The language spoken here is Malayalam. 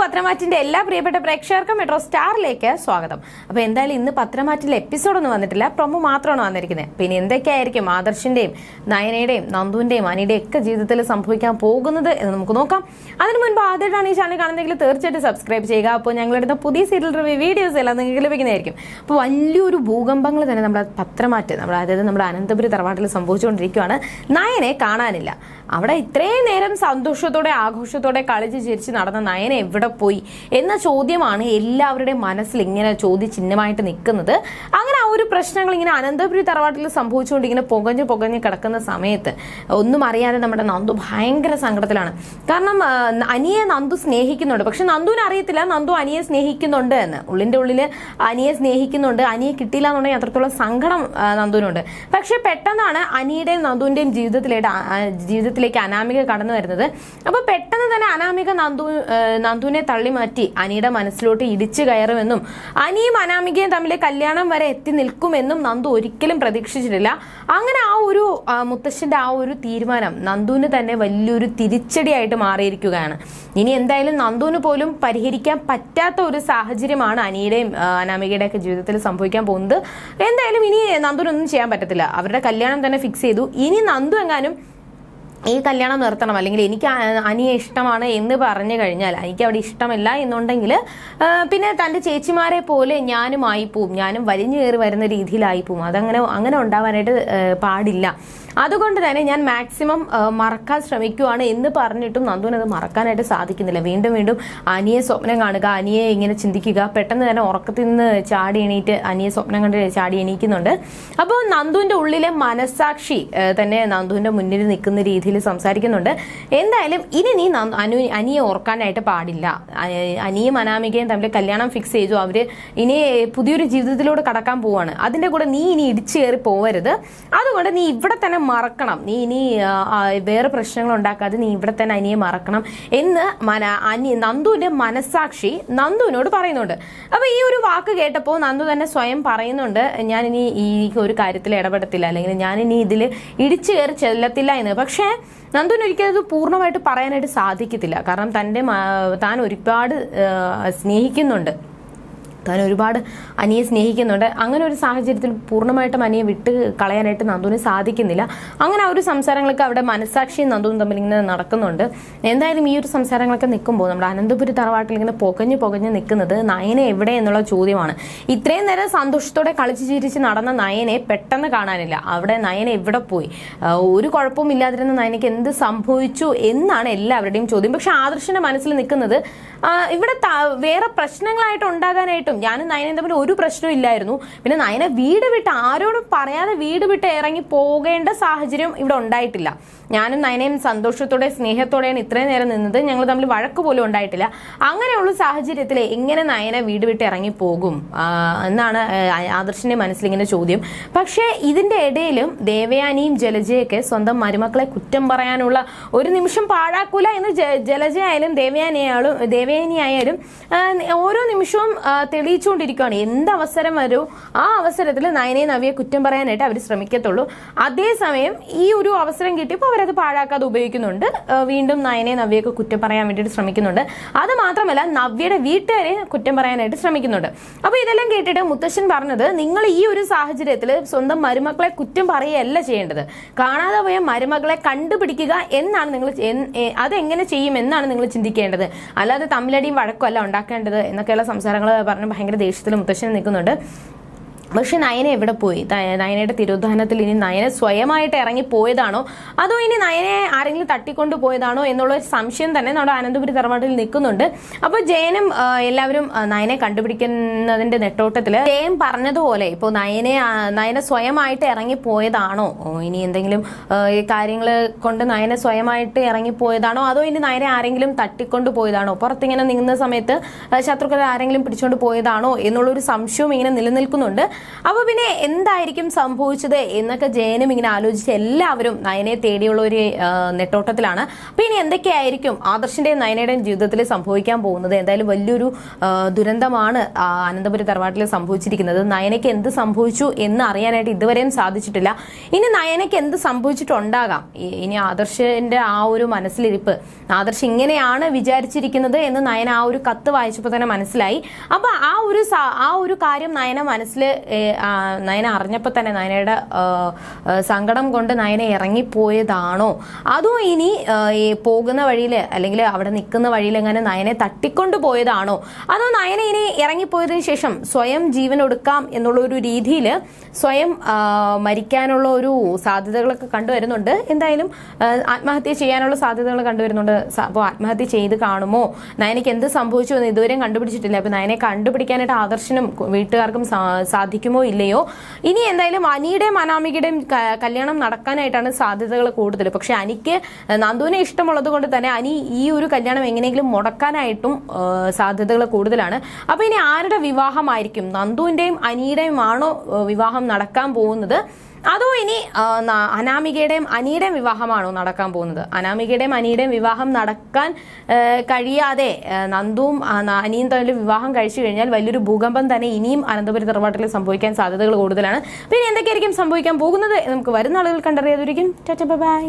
പത്രമാറ്റിന്റെ എല്ലാ പ്രിയപ്പെട്ട പ്രേക്ഷകർക്കും മെട്രോ സ്റ്റാറിലേക്ക് സ്വാഗതം. അപ്പൊ എന്തായാലും ഇന്ന് പത്രമാറ്റിൽ എപ്പിസോഡൊന്നും വന്നിട്ടില്ല. പ്രൊമോ മാത്രമാണ് വന്നിരിക്കുന്നത് പിന്നെ എന്തൊക്കെയായിരിക്കും ആദർശിന്റെയും നയനയുടെയും നന്ദുവിന്റെയും അനിയുടെയും ഒക്കെ ജീവിതത്തിൽ സംഭവിക്കാൻ പോകുന്നത് എന്ന് നമുക്ക് നോക്കാം. അതിനു മുൻപ് ആദ്യമായിട്ടാണ് ഈ ചാനൽ കാണുന്നതെങ്കിൽ തീർച്ചയായിട്ടും സബ്സ്ക്രൈബ് ചെയ്യുക. അപ്പോൾ ഞങ്ങളുടെ പുതിയ സീരിയൽ റിവ്യൂ വീഡിയോസ് എല്ലാം നിങ്ങൾക്ക് ലഭിക്കുന്നതായിരിക്കും. അപ്പോൾ വലിയൊരു ഭൂകമ്പങ്ങൾ തന്നെ നമ്മുടെ പത്രമാറ്റ് നമ്മുടെ അതായത് നമ്മുടെ അനന്തപുരി തറവാട്ടിൽ സംഭവിച്ചുകൊണ്ടിരിക്കുകയാണ് നയനെ കാണാനില്ല. അവിടെ ഇത്രയും നേരം സന്തോഷത്തോടെ ആഘോഷത്തോടെ കളിച്ച് ചിരിച്ച് നടന്ന നയനെ എവിടെ പോയി. എന്ന ചോദ്യമാണ് എല്ലാവരുടെയും മനസ്സിൽ ഇങ്ങനെ ചോദ്യചിഹ്നമായിട്ട് നിൽക്കുന്നത്. ഒരു പ്രശ്നങ്ങൾ ഇങ്ങനെ അനന്തപുരി തറവാട്ടിൽ സംഭവിച്ചുകൊണ്ട് ഇങ്ങനെ പുകഞ്ഞ് പുകഞ്ഞ് കിടക്കുന്ന സമയത്ത് ഒന്നും അറിയാതെ നമ്മുടെ നന്ദു ഭയങ്കര സങ്കടത്തിലാണ്. കാരണം അനിയെ നന്ദു സ്നേഹിക്കുന്നുണ്ട്. പക്ഷെ നന്ദുവിന് അറിയത്തില്ല. നന്ദു അനിയെ സ്നേഹിക്കുന്നുണ്ട് എന്ന്. ഉള്ളിന്റെ ഉള്ളിൽ അനിയെ സ്നേഹിക്കുന്നുണ്ട്. അനിയെ കിട്ടിയില്ല എന്നുണ്ടെങ്കിൽ അത്രത്തോളം സങ്കടം നന്ദുവിനുണ്ട്. പക്ഷെ പെട്ടെന്നാണ് അനിയുടെയും നന്ദുവിന്റെയും ജീവിതത്തിലേക്ക് ജീവിതത്തിലേക്ക് അനാമിക കടന്നു വരുന്നത്. അപ്പൊ പെട്ടെന്ന് തന്നെ അനാമിക നന്ദു നന്ദുവിനെ തള്ളി മാറ്റി അനിയുടെ മനസ്സിലോട്ട് ഇടിച്ചു കയറുമെന്നും അനിയും അനാമികയും തമ്മിലെ കല്യാണം വരെ എത്തി നിൽക്കുമെന്നും നന്ദു ഒരിക്കലും പ്രതീക്ഷിച്ചിട്ടില്ല. അങ്ങനെ ആ ഒരു ആ, മുത്തശ്ശന്റെ ആ ഒരു തീരുമാനം നന്ദുവിന് തന്നെ വലിയൊരു തിരിച്ചടിയായിട്ട് മാറിയിരിക്കുകയാണ്. ഇനി എന്തായാലും നന്ദുവിന് പോലും പരിഹരിക്കാൻ പറ്റാത്ത ഒരു സാഹചര്യമാണ് അനിയുടെയും ആ, അനാമികയുടെ ഒക്കെ ജീവിതത്തിൽ സംഭവിക്കാൻ പോകുന്നത്. എന്തായാലും ഇനി നന്ദുവിനൊന്നും ചെയ്യാൻ പറ്റത്തില്ല. അവരുടെ കല്യാണം തന്നെ ഫിക്സ് ചെയ്തു. ഇനി നന്ദു എങ്ങാനും ഈ കല്യാണം നിർത്തണം. അല്ലെങ്കിൽ എനിക്ക് അനിയെ ഇഷ്ടമാണ് എന്ന് പറഞ്ഞു കഴിഞ്ഞാൽ എനിക്ക് അവിടെ ഇഷ്ടമില്ല എന്നുണ്ടെങ്കിൽ പിന്നെ തന്റെ ചേച്ചിമാരെ പോലെ ഞാനും ആയിപ്പോവും. ഞാനും വലിഞ്ഞു കയറി വരുന്ന രീതിയിലായി പോവും അതങ്ങനെ അങ്ങനെ ഉണ്ടാവാനായിട്ട് പാടില്ല. അതുകൊണ്ട് തന്നെ ഞാൻ മാക്സിമം മറക്കാൻ ശ്രമിക്കുവാണ് എന്ന് പറഞ്ഞിട്ടും നന്ദുവിന് അത് മറക്കാനായിട്ട് സാധിക്കുന്നില്ല. വീണ്ടും വീണ്ടും അനിയെ സ്വപ്നം കാണുക അനിയെ ഇങ്ങനെ ചിന്തിക്കുക. പെട്ടെന്ന് തന്നെ ഉറക്കത്തിൽ നിന്ന് ചാടി എണീറ്റ് അനിയെ സ്വപ്നം കണ്ട് ചാടി എണീക്കുന്നുണ്ട്. അപ്പോൾ നന്ദുവിന്റെ ഉള്ളിലെ മനസാക്ഷി തന്നെ നന്ദുവിന്റെ മുന്നിൽ നിൽക്കുന്ന രീതിയിൽ സംസാരിക്കുന്നുണ്ട്. എന്തായാലും ഇനി നീ അനു അനിയെ ഓർക്കാനായിട്ട് പാടില്ല. അനിയും അനാമികയും തമ്മിൽ കല്യാണം ഫിക്സ് ചെയ്തു. അവർ ഇനി പുതിയൊരു ജീവിതത്തിലൂടെ കടക്കാൻ പോവാണ്. അതിന്റെ കൂടെ നീ ഇനി ഇടിച്ചു കയറി പോവരുത്. അതുകൊണ്ട് നീ ഇവിടെ തന്നെ മറക്കണം. നീ ഇനി വേറെ പ്രശ്നങ്ങൾ ഉണ്ടാക്കാതെ നീ ഇവിടെ തന്നെ അനിയെ മറക്കണം എന്ന് മന അനി നന്ദുവിന്റെ മനസാക്ഷി നന്ദുവിനോട് പറയുന്നുണ്ട്. അപ്പോൾ ഈ ഒരു വാക്ക് കേട്ടപ്പോൾ നന്ദു തന്നെ സ്വയം പറയുന്നുണ്ട് ഞാനിനി ഈ ഒരു കാര്യത്തിൽ ഇടപെടത്തില്ല. അല്ലെങ്കിൽ ഞാനിനി ഇതിൽ ഇടിച്ചു കയറി ചെല്ലത്തില്ല എന്ന്. പക്ഷേ നന്ദുവിന് ഒരിക്കലും അത് പൂർണമായിട്ട് പറയാനായിട്ട് സാധിക്കത്തില്ല. കാരണം തന്റെ താൻ ഒരുപാട് സ്നേഹിക്കുന്നുണ്ട്. താൻ ഒരുപാട് അനിയെ സ്നേഹിക്കുന്നുണ്ട്. അങ്ങനെ ഒരു സാഹചര്യത്തിൽ പൂർണമായിട്ടും അനിയെ വിട്ട് കളയാനായിട്ട് നന്ദുവിന് സാധിക്കുന്നില്ല. അങ്ങനെ ആ ഒരു സംസാരങ്ങളൊക്കെ അവിടെ മനസാക്ഷിയും നന്ദുവും തമ്മിൽ ഇങ്ങനെ നടക്കുന്നുണ്ട്. എന്തായാലും ഈ ഒരു സംസാരങ്ങളൊക്കെ നിൽക്കുമ്പോൾ നമ്മുടെ അനന്തപുരി തറവാട്ടിൽ ഇങ്ങനെ പുകഞ്ഞു പൊകഞ്ഞ് നിൽക്കുന്നത് നയനെ എവിടെ എന്നുള്ള ചോദ്യമാണ്. ഇത്രയും നേരം സന്തോഷത്തോടെ കളിച്ചു ചിരിച്ച് നടന്ന നയനെ പെട്ടെന്ന് കാണാനില്ല. അവിടെ നയനെ എവിടെ പോയി? ഒരു കുഴപ്പവും ഇല്ലാതിരുന്ന നയനയ്ക്ക് എന്ത് സംഭവിച്ചു എന്നാണ് എല്ലാവരുടെയും ചോദ്യം. പക്ഷെ ആദർശന്റെ മനസ്സിൽ നിൽക്കുന്നത് ഇവിടെ വേറെ പ്രശ്നങ്ങളായിട്ട് ഉണ്ടാകാനായിട്ടും ഞാനും നയനയും തമ്മിൽ ഒരു പ്രശ്നവും ഇല്ലായിരുന്നു. പിന്നെ നയന വീട് വിട്ട് ആരോടും പറയാതെ വീട് വിട്ട് ഇറങ്ങി പോകേണ്ട സാഹചര്യം ഇവിടെ ഉണ്ടായിട്ടില്ല. ഞാനും നയനയും സന്തോഷത്തോടെ സ്നേഹത്തോടെയാണ് ഇത്രയും നേരം നിന്നത്. ഞങ്ങൾ തമ്മിൽ വഴക്ക് പോലും ഉണ്ടായിട്ടില്ല. അങ്ങനെയുള്ള സാഹചര്യത്തിൽ എങ്ങനെ നയന വീട് വിട്ട് ഇറങ്ങി പോകും? എന്നാണ് ആദർശിന്റെ മനസ്സിൽ ഇങ്ങനെ ചോദ്യം. പക്ഷേ ഇതിന്റെ ഇടയിലും ദേവയാനിയും ജലജയൊക്കെ സ്വന്തം മരുമക്കളെ കുറ്റം പറയാനുള്ള ഒരു നിമിഷം പാഴാക്കൂല എന്ന് ജലജയായാലും ദേവയാനിയായാലും ദേവയാനി ആയാലും ഓരോ നിമിഷവും തെളിയിച്ചുകൊണ്ടിരിക്കുകയാണ്. എന്ത് അവസരം വരൂ? ആ അവസരത്തിൽ നയനെ നവിയെ കുറ്റം പറയാനായിട്ട് അവർ ശ്രമിക്കത്തുള്ളൂ. അതേസമയം ഈ ഒരു അവസരം കിട്ടിയപ്പോൾ അവരത് പാഴാക്കാതെ ഉപയോഗിക്കുന്നുണ്ട്. വീണ്ടും നയനെ നവ്യയൊക്കെ കുറ്റം പറയാൻ വേണ്ടിയിട്ട് ശ്രമിക്കുന്നുണ്ട്. അത് മാത്രമല്ല നവ്യയുടെ വീട്ടുകാരെ കുറ്റം പറയാനായിട്ട് ശ്രമിക്കുന്നുണ്ട്. അപ്പോൾ ഇതെല്ലാം കേട്ടിട്ട് മുത്തശ്ശൻ പറഞ്ഞത് നിങ്ങൾ ഈ ഒരു സാഹചര്യത്തിൽ സ്വന്തം മരുമക്കളെ കുറ്റം പറയുകയല്ല ചെയ്യേണ്ടത്. കാണാതെ പോയ മരുമകളെ കണ്ടുപിടിക്കുക എന്നാണ് നിങ്ങൾ അതെങ്ങനെ ചെയ്യും എന്നാണ് നിങ്ങൾ ചിന്തിക്കേണ്ടത്. അല്ലാതെ തമ്മിലടിയും വഴക്കും അല്ല ഉണ്ടാക്കേണ്ടത് എന്നൊക്കെയുള്ള സംസാരങ്ങൾ പറഞ്ഞ് ഭയങ്കര ദേഷ്യത്തിൽ മുത്തശ്ശൻ നിൽക്കുന്നുണ്ട്. പക്ഷെ നയന എവിടെ പോയി? നയനയുടെ തിരോധാനത്തിൽ ഇനി നയന സ്വയമായിട്ട് ഇറങ്ങി പോയതാണോ? അതോ ഇനി നയനെ ആരെങ്കിലും തട്ടിക്കൊണ്ടു പോയതാണോ എന്നുള്ള ഒരു സംശയം തന്നെ നമ്മുടെ അനന്തപുരി തറവാട്ടിൽ നിൽക്കുന്നുണ്ട്. അപ്പോൾ ജയനും എല്ലാവരും നയനെ കണ്ടുപിടിക്കുന്നതിന്റെ നെട്ടോട്ടത്തിൽ ജയൻ പറഞ്ഞതുപോലെ ഇപ്പോൾ നയനെ നയന സ്വയമായിട്ട് ഇറങ്ങി പോയതാണോ? ഇനി എന്തെങ്കിലും കാര്യങ്ങൾ കൊണ്ട് നയന സ്വയമായിട്ട് ഇറങ്ങി പോയതാണോ? അതോ ഇനി നയനെ ആരെങ്കിലും തട്ടിക്കൊണ്ടു പോയതാണോ? പുറത്തിങ്ങനെ നിൽക്കുന്ന സമയത്ത് ശത്രുക്കളെ ആരെങ്കിലും പിടിച്ചുകൊണ്ട് പോയതാണോ? എന്നുള്ളൊരു സംശയവും ഇങ്ങനെ നിലനിൽക്കുന്നുണ്ട്. അപ്പോൾ പിന്നെ എന്തായിരിക്കും സംഭവിച്ചത് എന്നൊക്കെ ജയനും ഇങ്ങനെ ആലോചിച്ച് എല്ലാവരും നയനെ തേടിയുള്ള ഒരു നെട്ടോട്ടത്തിലാണ്. അപ്പോൾ ഇനി എന്തൊക്കെയായിരിക്കും ആദർശിന്റെയും നയനയുടെയും ജീവിതത്തിൽ സംഭവിക്കാൻ പോകുന്നത്? എന്തായാലും വലിയൊരു ദുരന്തമാണ് അനന്തപുരി തറവാട്ടിൽ സംഭവിച്ചിരിക്കുന്നത്. നയനയ്ക്ക് എന്ത് സംഭവിച്ചു എന്ന് അറിയാനായിട്ട് ഇതുവരെയും സാധിച്ചിട്ടില്ല. ഇനി നയനയ്ക്ക് എന്ത് സംഭവിച്ചിട്ടുണ്ടാകാം? ഇനി ആദർശന്റെ ആ ഒരു മനസ്സിലിരിപ്പ്. ആദർശ് ഇങ്ങനെയാണ് വിചാരിച്ചിരിക്കുന്നത് എന്ന് നയന ആ ഒരു കത്ത് വായിച്ചപ്പോൾ തന്നെ മനസ്സിലായി. അപ്പൊ ആ ഒരു ആ ഒരു കാര്യം നയന മനസ്സിൽ നയന അറിഞ്ഞപ്പോൾ തന്നെ നയനയുടെ സങ്കടം കൊണ്ട് നയന ഇറങ്ങിപ്പോയതാണോ? അതോ ഇനി പോകുന്ന വഴിയിൽ അല്ലെങ്കിൽ അവിടെ നിൽക്കുന്ന വഴിയിൽ എങ്ങനെ നയനെ തട്ടിക്കൊണ്ട് പോയതാണോ? അതോ നയന ഇനി ഇറങ്ങിപ്പോയതിനു ശേഷം സ്വയം ജീവൻ ഒടുക്കാം എന്നുള്ള ഒരു രീതിയിൽ സ്വയം മരിക്കാനുള്ള ഒരു സാധ്യതകളൊക്കെ കണ്ടുവരുന്നുണ്ട്. എന്തായാലും ആത്മഹത്യ ചെയ്യാനുള്ള സാധ്യതകൾ കണ്ടുവരുന്നുണ്ട്. അപ്പോൾ ആത്മഹത്യ ചെയ്ത് കാണുമോ? നയനയ്ക്ക് എന്ത് സംഭവിച്ചു എന്ന് ഇതുവരെയും കണ്ടുപിടിച്ചിട്ടില്ല. അപ്പോൾ നയനെ കണ്ടുപിടിക്കാനായിട്ട് ആദർശനും വീട്ടുകാർക്കും സാ- സാധിക്കുമോ ഇല്ലയോ? ഇനി എന്തായാലും അനിയുടെയും അനാമികയുടെയും കല്യാണം നടക്കാനായിട്ടാണ് സാധ്യതകൾ കൂടുതൽ. പക്ഷെ അനിക്ക് നന്ദുവിനെ ഇഷ്ടമുള്ളത് കൊണ്ട് തന്നെ അനി ഈ ഒരു കല്യാണം എങ്ങനെയെങ്കിലും മുടക്കാനായിട്ടും സാധ്യതകൾ കൂടുതലാണ്. അപ്പൊ ഇനി ആരുടെ വിവാഹമായിരിക്കും? നന്ദുവിന്റെയും അനിയുടെയും ആണോ വിവാഹം നടക്കാൻ പോകുന്നത്? അതോ ഇനി അനാമികയുടെയും അനിയുടെയും വിവാഹമാണോ നടക്കാൻ പോകുന്നത്? അനാമികയുടെയും അനിയുടെയും വിവാഹം നടക്കാൻ കഴിയാതെ നന്ദുവും അനിയും തമ്മിൽ വിവാഹം കഴിച്ചു കഴിഞ്ഞാൽ വലിയൊരു ഭൂകമ്പം തന്നെ ഇനിയും അനന്തപുരി തറവാട്ടിൽ സംഭവിക്കാൻ സാധ്യതകൾ കൂടുതലാണ്. പിന്നെ എന്തൊക്കെയായിരിക്കും സംഭവിക്കാൻ പോകുന്നത്? നമുക്ക് വരുന്ന ആളുകൾ കണ്ടറിയാതിരിക്കും. ബൈ.